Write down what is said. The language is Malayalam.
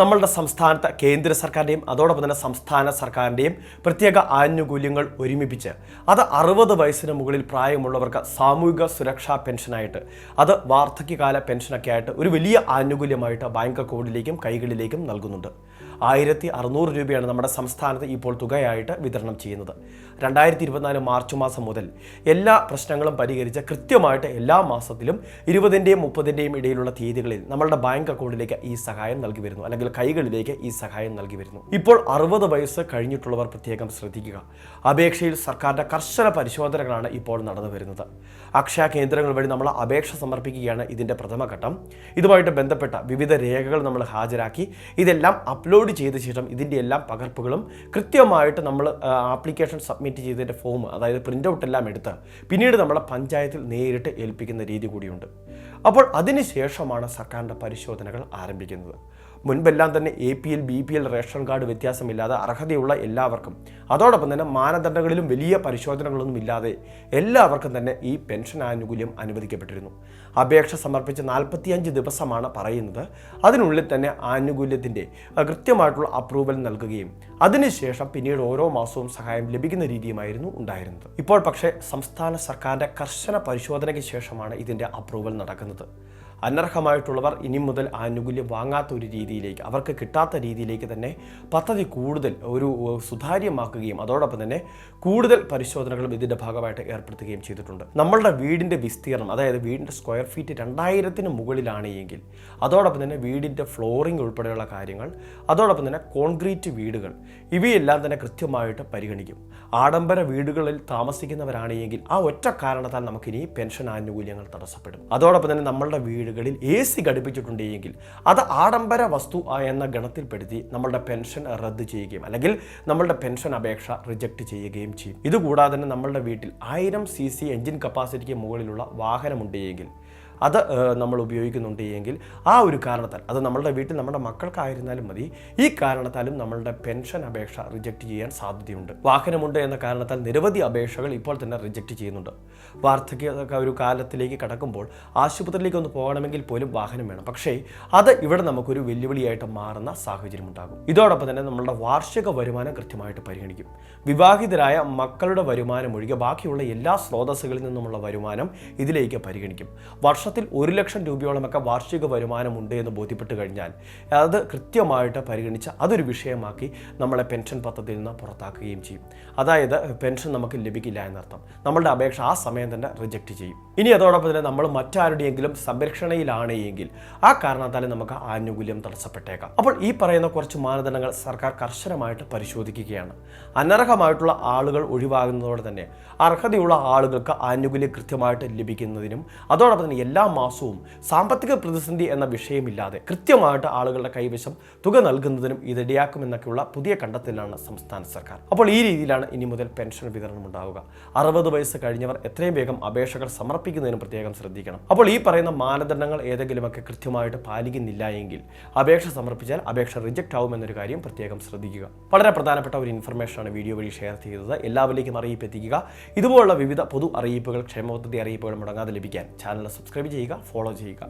നമ്മളുടെ സംസ്ഥാനത്തെ കേന്ദ്ര സർക്കാരിന്റെയും അതോടൊപ്പം തന്നെ സംസ്ഥാന സർക്കാരിന്റെയും പ്രത്യേക ആനുകൂല്യങ്ങൾ ഒരുമിപ്പിച്ച് അത് അറുപത് വയസ്സിന് മുകളിൽ പ്രായമുള്ളവർക്ക് സാമൂഹിക സുരക്ഷാ പെൻഷനായിട്ട് അത് വാർദ്ധക്യകാല പെൻഷനൊക്കെ ആയിട്ട് ഒരു വലിയ ആനുകൂല്യമായിട്ട് ബാങ്ക് അക്കൗണ്ടിലേക്കും കൈകളിലേക്കും നൽകുന്നുണ്ട്. ആയിരത്തി അറുന്നൂറ് രൂപയാണ് നമ്മുടെ സംസ്ഥാനത്ത് ഇപ്പോൾ തുകയായിട്ട് വിതരണം ചെയ്യുന്നത്. രണ്ടായിരത്തി ഇരുപത്തിനാല് മാർച്ച് മാസം മുതൽ എല്ലാ പ്രശ്നങ്ങളും പരിഹരിച്ച് കൃത്യമായിട്ട് എല്ലാ മാസത്തിലും ഇരുപതിന്റെയും മുപ്പതിന്റെയും ഇടയിലുള്ള തീയതികളിൽ നമ്മളുടെ ബാങ്ക് അക്കൗണ്ടിലേക്ക് ഈ സഹായം നൽകി വരുന്നു. അല്ലെങ്കിൽ കൈകളിലേക്ക് ഈ സഹായം നൽകി വരുന്നു. ഇപ്പോൾ അറുപത് വയസ്സ് കഴിഞ്ഞിട്ടുള്ളവർ പ്രത്യേകം ശ്രദ്ധിക്കുക. അപേക്ഷയിൽ സർക്കാരിന്റെ കർശന പരിശോധനകളാണ് ഇപ്പോൾ നടന്നു വരുന്നത്. അക്ഷയ കേന്ദ്രങ്ങൾ വഴി നമ്മൾ അപേക്ഷ സമർപ്പിക്കുകയാണ് ഇതിന്റെ പ്രഥമഘട്ടം. ഇതുമായിട്ട് ബന്ധപ്പെട്ട വിവിധ രേഖകൾ നമ്മൾ ഹാജരാക്കി ഇതെല്ലാം അപ്ലോഡ് ചെയ്ത ശേഷം ഇതിന്റെ എല്ലാം പകർപ്പുകളും കൃത്യമായിട്ട് നമ്മൾ ആപ്ലിക്കേഷൻ സബ്മിറ്റ് ചെയ്തതിന്റെ ഫോം അതായത് പ്രിന്റ് ഔട്ട് എല്ലാം എടുത്ത് പിന്നീട് നമ്മളെ പഞ്ചായത്തിൽ നേരിട്ട് ഏൽപ്പിക്കുന്ന രീതി കൂടിയുണ്ട്. അപ്പോൾ അതിനുശേഷമാണ് സർക്കാരിന്റെ പരിശോധനകൾ ആരംഭിക്കുന്നത്. മുൻപെല്ലാം തന്നെ A P L B P L ration card വ്യത്യാസമില്ലാതെ അർഹതയുള്ള എല്ലാവർക്കും. അതോടൊപ്പം തന്നെ മാനദണ്ഡങ്ങളിലും വലിയ പരിശോധനകളൊന്നും ഇല്ലാതെ എല്ലാവർക്കും തന്നെ ഈ പെൻഷൻ ആനുകൂല്യം അനുവദിക്കപ്പെട്ടിരുന്നു. അപേക്ഷ സമർപ്പിച്ച് നാൽപ്പത്തിയഞ്ച് ദിവസമാണ് പറയുന്നത്. അതിനുള്ളിൽ തന്നെ ആനുകൂല്യത്തിന്റെ കൃത്യമായിട്ടുള്ള അപ്രൂവൽ നൽകുകയും അതിനുശേഷം പിന്നീട് ഓരോ മാസവും സഹായം ലഭിക്കുന്ന രീതിയുമായിരുന്നു ഉണ്ടായിരുന്നത്. ഇപ്പോൾ പക്ഷേ സംസ്ഥാന സർക്കാരിന്റെ കർശന പരിശോധനയ്ക്ക് ശേഷമാണ് ഇതിന്റെ അപ്രൂവൽ നടക്കുന്നത്. അനർഹമായിട്ടുള്ളവർ ഇനി മുതൽ ആനുകൂല്യം വാങ്ങാത്ത ഒരു രീതിയിലേക്ക് അവർക്ക് കിട്ടാത്ത രീതിയിലേക്ക് തന്നെ പദ്ധതി കൂടുതൽ ഒരു സുതാര്യമാക്കുകയും അതോടൊപ്പം തന്നെ കൂടുതൽ പരിശോധനകളും ഇതിന്റെ ഭാഗമായിട്ട് ഏർപ്പെടുത്തുകയും ചെയ്തിട്ടുണ്ട്. നമ്മളുടെ വീടിന്റെ വിസ്തീർണം അതായത് വീടിന്റെ സ്ക്വയർ ഫീറ്റ് രണ്ടായിരത്തിന് മുകളിലാണ് എങ്കിൽ അതോടൊപ്പം തന്നെ വീടിന്റെ ഫ്ലോറിംഗ് ഉൾപ്പെടെയുള്ള കാര്യങ്ങൾ അതോടൊപ്പം തന്നെ കോൺക്രീറ്റ് വീടുകൾ ഇവയെല്ലാം തന്നെ കൃത്യമായിട്ട് പരിഗണിക്കും. ആഡംബര വീടുകളിൽ താമസിക്കുന്നവരാണെങ്കിൽ ആ ഒറ്റ കാരണത്താൽ നമുക്കിനി പെൻഷൻ ആനുകൂല്യങ്ങൾ തടസ്സപ്പെടും. അതോടൊപ്പം തന്നെ നമ്മളുടെ വീടുകളിൽ എ സി ഘടിപ്പിച്ചിട്ടുണ്ടെങ്കിൽ അത് ആഡംബര വസ്തു എന്ന ഗണത്തിൽപ്പെടുത്തി നമ്മളുടെ പെൻഷൻ റദ്ദ് ചെയ്യുകയും അല്ലെങ്കിൽ നമ്മളുടെ പെൻഷൻ അപേക്ഷ റിജക്റ്റ് ചെയ്യുകയും ചെയ്യും. ഇതുകൂടാതെ തന്നെ നമ്മളുടെ വീട്ടിൽ ആയിരം സി സി എഞ്ചിൻ കപ്പാസിറ്റിക്ക് മുകളിലുള്ള വാഹനമുണ്ടെങ്കിൽ അത് നമ്മൾ ഉപയോഗിക്കുന്നുണ്ട് എങ്കിൽ ആ ഒരു കാരണത്താൽ അത് നമ്മളുടെ വീട്ടിൽ നമ്മുടെ മക്കൾക്കായിരുന്നാലും മതി ഈ കാരണത്താലും നമ്മളുടെ പെൻഷൻ അപേക്ഷ റിജക്റ്റ് ചെയ്യാൻ സാധ്യതയുണ്ട്. വാഹനമുണ്ട് എന്ന കാരണത്താൽ നിരവധി അപേക്ഷകൾ ഇപ്പോൾ തന്നെ റിജക്റ്റ് ചെയ്യുന്നുണ്ട്. വാർദ്ധക്യ ഒരു കാലത്തിലേക്ക് കടക്കുമ്പോൾ ആശുപത്രിയിലേക്ക് ഒന്ന് പോകണമെങ്കിൽ പോലും വാഹനം വേണം. പക്ഷേ അത് ഇവിടെ നമുക്കൊരു വെല്ലുവിളിയായിട്ട് മാറുന്ന സാഹചര്യം ഉണ്ടാകും ഇതോടൊപ്പം തന്നെ നമ്മളുടെ വാർഷിക വരുമാനം കൃത്യമായിട്ട് പരിഗണിക്കും. വിവാഹിതരായ മക്കളുടെ വരുമാനം ഒഴികെ ബാക്കിയുള്ള എല്ലാ സ്രോതസ്സുകളിൽ നിന്നുമുള്ള വരുമാനം ഇതിലേക്ക് പരിഗണിക്കും. വർഷ വർഷത്തിൽ ഒരു ലക്ഷം രൂപയോളമൊക്കെ വാർഷിക വരുമാനമുണ്ട് എന്ന് ബോധ്യപ്പെട്ട് കഴിഞ്ഞാൽ അത് കൃത്യമായിട്ട് പരിഗണിച്ച് അതൊരു വിഷയമാക്കി നമ്മളെ പെൻഷൻ പദ്ധതിയിൽ നിന്ന് പുറത്താക്കുകയും ചെയ്യും. അതായത് പെൻഷൻ നമുക്ക് ലഭിക്കില്ല എന്നർത്ഥം. നമ്മളുടെ അപേക്ഷ ആ സമയം തന്നെ റിജക്റ്റ് ചെയ്യും. ഇനി അതോടൊപ്പം തന്നെ നമ്മൾ മറ്റാരുടെയെങ്കിലും സംരക്ഷണയിലാണ് എങ്കിൽ ആ കാരണത്താൽ നമുക്ക് ആനുകൂല്യം തടസ്സപ്പെട്ടേക്കാം. അപ്പോൾ ഈ പറയുന്ന കുറച്ച് മാനദണ്ഡങ്ങൾ സർക്കാർ കർശനമായിട്ട് പരിശോധിക്കുകയാണ്. അനർഹമായിട്ടുള്ള ആളുകൾ ഒഴിവാകുന്നതോടെ തന്നെ അർഹതയുള്ള ആളുകൾക്ക് ആനുകൂല്യം കൃത്യമായിട്ട് ലഭിക്കുന്നതിനും അതോടൊപ്പം തന്നെ എല്ലാ എല്ലാ മാസവും സാമ്പത്തിക പ്രതിസന്ധി എന്ന വിഷയമില്ലാതെ കൃത്യമായിട്ട് ആളുകളുടെ കൈവശം തുക നൽകുന്നതിനും ഇതിടയാക്കുമെന്നൊക്കെയുള്ള പുതിയ കണ്ടെത്തലാണ് സംസ്ഥാന സർക്കാർ. അപ്പോൾ ഈ രീതിയിലാണ് ഇനി മുതൽ പെൻഷൻ വിതരണം ഉണ്ടാവുക. അറുപത് വയസ്സ് കഴിഞ്ഞവർ എത്രയും വേഗം അപേക്ഷകൾ സമർപ്പിക്കുന്നതിനും പ്രത്യേകം ശ്രദ്ധിക്കണം. അപ്പോൾ ഈ പറയുന്ന മാനദണ്ഡങ്ങൾ ഏതെങ്കിലുമൊക്കെ കൃത്യമായിട്ട് പാലിക്കുന്നില്ല എങ്കിൽ അപേക്ഷ സമർപ്പിച്ചാൽ അപേക്ഷ റിജക്റ്റ് ആവുമെന്നൊരു കാര്യം പ്രത്യേകം ശ്രദ്ധിക്കുക. വളരെ പ്രധാനപ്പെട്ട ഒരു ഇൻഫർമേഷനാണ് വീഡിയോ വഴി ഷെയർ ചെയ്തത്. എല്ലാവരിലേക്കും അറിയിപ്പ് എത്തിക്കുക. ഇതുപോലുള്ള വിവിധ പൊതു അറിയിപ്പുകൾ ക്ഷേമ പദ്ധതി അറിയിപ്പുകൾ മുടങ്ങാതെ ലഭിക്കാൻ ചാനൽ സബ്സ്ക്രൈബ് ചെയ്യുക ഫോളോ ചെയ്യുക.